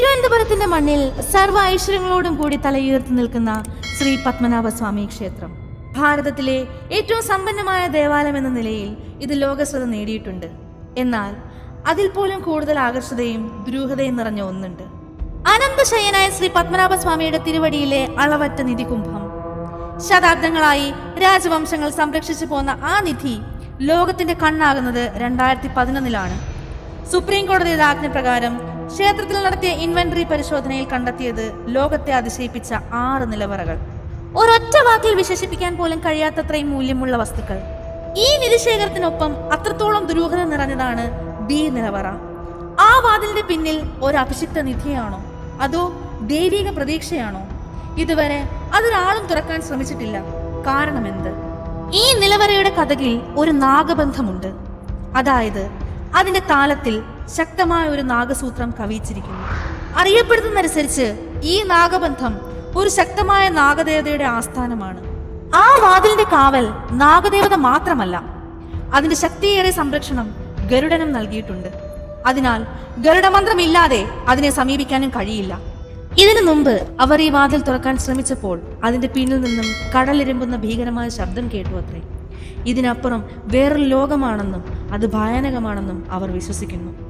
തിരുവനന്തപുരത്തിന്റെ മണ്ണിൽ സർവ ഐശ്വര്യങ്ങളോടും കൂടി തലയുയർത്തി നിൽക്കുന്ന ശ്രീ പത്മനാഭസ്വാമി ക്ഷേത്രം. ഭാരതത്തിലെ ഏറ്റവും സമ്പന്നമായ ദേവാലയം എന്ന നിലയിൽ ഇത് ലോകശ്രദ്ധ നേടിയിട്ടുണ്ട്. എന്നാൽ അതിൽ പോലും കൂടുതൽ ആകർഷതയും ദുരൂഹതയും നിറഞ്ഞ ഒന്നുണ്ട്. അനന്തശയനായ ശ്രീ പത്മനാഭസ്വാമിയുടെ തിരുവടിയിലെ അളവറ്റ നിധികുംഭം. ശതാബ്ദങ്ങളായി രാജവംശങ്ങൾ സംരക്ഷിച്ചു പോന്ന ആ നിധി ലോകത്തിന്റെ കണ്ണാകുന്നത് രണ്ടായിരത്തി പതിനൊന്നിലാണ്. സുപ്രീം കോടതിയുടെ ആജ്ഞപ്രകാരം ക്ഷേത്രത്തിൽ നടത്തിയ ഇൻവെന്ററി പരിശോധനയിൽ കണ്ടെത്തിയത് ലോകത്തെ അതിശയിപ്പിച്ച ആറ് നിലവറകൾ. ഒരൊറ്റ വാക്കിൽ വിശേഷിപ്പിക്കാൻ പോലും കഴിയാത്തത്രയും മൂല്യമുള്ള വസ്തുക്കൾ. ഈ നിധിശേഖരത്തിനൊപ്പം അത്രത്തോളം ദുരൂഹത നിറഞ്ഞതാണ് ബി നിലവറ. ആ വാതിലിന്റെ പിന്നിൽ ഒരു അഭിഷിക്ത നിധിയാണോ? അതോ ദൈവിക പ്രതീക്ഷയാണോ? ഇതുവരെ അതൊരാളും തുറക്കാൻ ശ്രമിച്ചിട്ടില്ല. കാരണം എന്ത് ഈ നിലവറയുടെ കഥകിൽ ഒരു നാഗബന്ധമുണ്ട്. അതായത് അതിന്റെ താളത്തിൽ ശക്തമായ ഒരു നാഗസൂത്രം കവിയിച്ചിരിക്കുന്നു. അറിയപ്പെടുന്നതനുസരിച്ച് ഈ നാഗബന്ധം ഒരു ശക്തമായ നാഗദേവതയുടെ ആസ്ഥാനമാണ്. ആ വാതിലിന്റെ കാവൽ നാഗദേവത മാത്രമല്ല അതിന്റെ ശക്തിയേറെ സംരക്ഷണം ഗരുഡനും നൽകിയിട്ടുണ്ട്. അതിനാൽ ഗരുഡമന്ത്രമില്ലാതെ അതിനെ സമീപിക്കാനും കഴിയില്ല. ഇതിനു മുമ്പ് അവർ ഈ വാതിൽ തുറക്കാൻ ശ്രമിച്ചപ്പോൾ അതിന്റെ പിന്നിൽ നിന്നും കടലിരമ്പുന്ന ഭീകരമായ ശബ്ദം കേട്ടു അത്രേ. ഇതിനപ്പുറം വേറൊരു ലോകമാണെന്നും അത് ഭയാനകമാണെന്നും അവർ വിശ്വസിക്കുന്നു.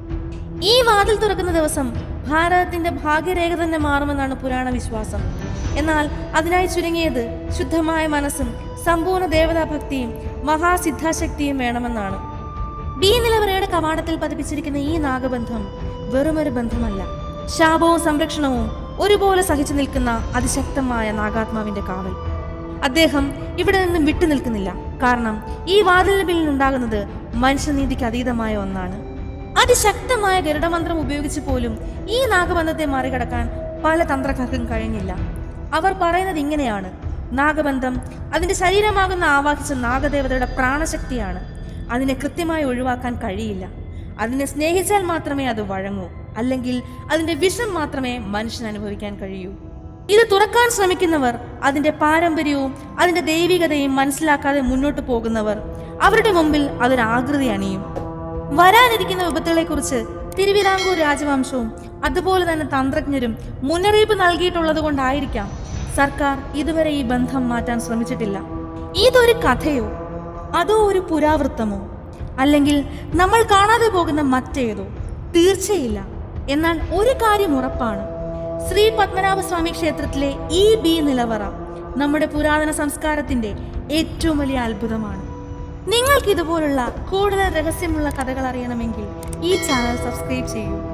ഈ വാതിൽ തുറക്കുന്ന ദിവസം ഭാരതത്തിന്റെ ഭാഗ്യരേഖ തന്നെ മാറുമെന്നാണ് പുരാണ വിശ്വാസം. എന്നാൽ അതിനായി ചുരുങ്ങിയത് ശുദ്ധമായ മനസ്സും സമ്പൂർണ ദേവതാഭക്തിയും മഹാസിദ്ധാശക്തിയും വേണമെന്നാണ്. ബി നിലവറയുടെ കവാടത്തിൽ പതിപ്പിച്ചിരിക്കുന്ന ഈ നാഗബന്ധം വെറുമൊരു ബന്ധമല്ല. ശാപവും സംരക്ഷണവും ഒരുപോലെ സഹിച്ചു നിൽക്കുന്ന അതിശക്തമായ നാഗാത്മാവിന്റെ കാവൽ. അദ്ദേഹം ഇവിടെ നിന്നും വിട്ടു നിൽക്കുന്നില്ല. കാരണം ഈ വാതിലിന് പിന്നിൽ ഉണ്ടാകുന്നത് മനുഷ്യനീതിക്ക് അതീതമായ ഒന്നാണ്. അതിശക്തമായ ഗരുഡമന്ത്രം ഉപയോഗിച്ച് പോലും ഈ നാഗബന്ധത്തെ മറികടക്കാൻ പല തന്ത്രക്കാർക്കും കഴിഞ്ഞില്ല. അവർ പറയുന്നത് ഇങ്ങനെയാണ്. നാഗബന്ധം അതിന്റെ ശരീരമാകുന്ന ആവാഹിച്ച നാഗദേവതയുടെ പ്രാണശക്തിയാണ്. അതിനെ കൃത്യമായി ഒഴിവാക്കാൻ കഴിയില്ല. അതിനെ സ്നേഹിച്ചാൽ മാത്രമേ അത് വഴങ്ങൂ. അല്ലെങ്കിൽ അതിന്റെ വിഷം മാത്രമേ മനുഷ്യൻ അനുഭവിക്കാൻ കഴിയൂ. ഇത് തുറക്കാൻ ശ്രമിക്കുന്നവർ അതിന്റെ പാരമ്പര്യവും അതിന്റെ ദൈവികതയും മനസ്സിലാക്കാതെ മുന്നോട്ട് പോകുന്നവർ അവരുടെ മുമ്പിൽ അതൊരു ആകൃതി അണിയും. വരാനിരിക്കുന്ന വിപത്തുകളെക്കുറിച്ച് തിരുവിതാംകൂർ രാജവംശവും അതുപോലെ തന്നെ തന്ത്രജ്ഞരും മുന്നറിയിപ്പ് നൽകിയിട്ടുള്ളത് കൊണ്ടായിരിക്കാം സർക്കാർ ഇതുവരെ ഈ ബന്ധം മാറ്റാൻ ശ്രമിച്ചിട്ടില്ല. ഇതൊരു കഥയോ? അതോ ഒരു പുരാവൃത്തമോ? അല്ലെങ്കിൽ നമ്മൾ കാണാതെ പോകുന്ന മറ്റേതോ? തീർച്ചയില്ല. എന്നാൽ ഒരു കാര്യം ഉറപ്പാണ്. ശ്രീ പത്മനാഭസ്വാമി ക്ഷേത്രത്തിലെ ഈ ബി നിലവറ നമ്മുടെ പുരാതന സംസ്കാരത്തിന്റെ ഏറ്റവും വലിയ അത്ഭുതമാണ്. നിങ്ങൾക്ക് ഇതുപോലുള്ള കൂടുതൽ രഹസ്യമുള്ള കഥകൾ അറിയണമെങ്കിൽ ഈ ചാനൽ സബ്സ്ക്രൈബ് ചെയ്യൂ.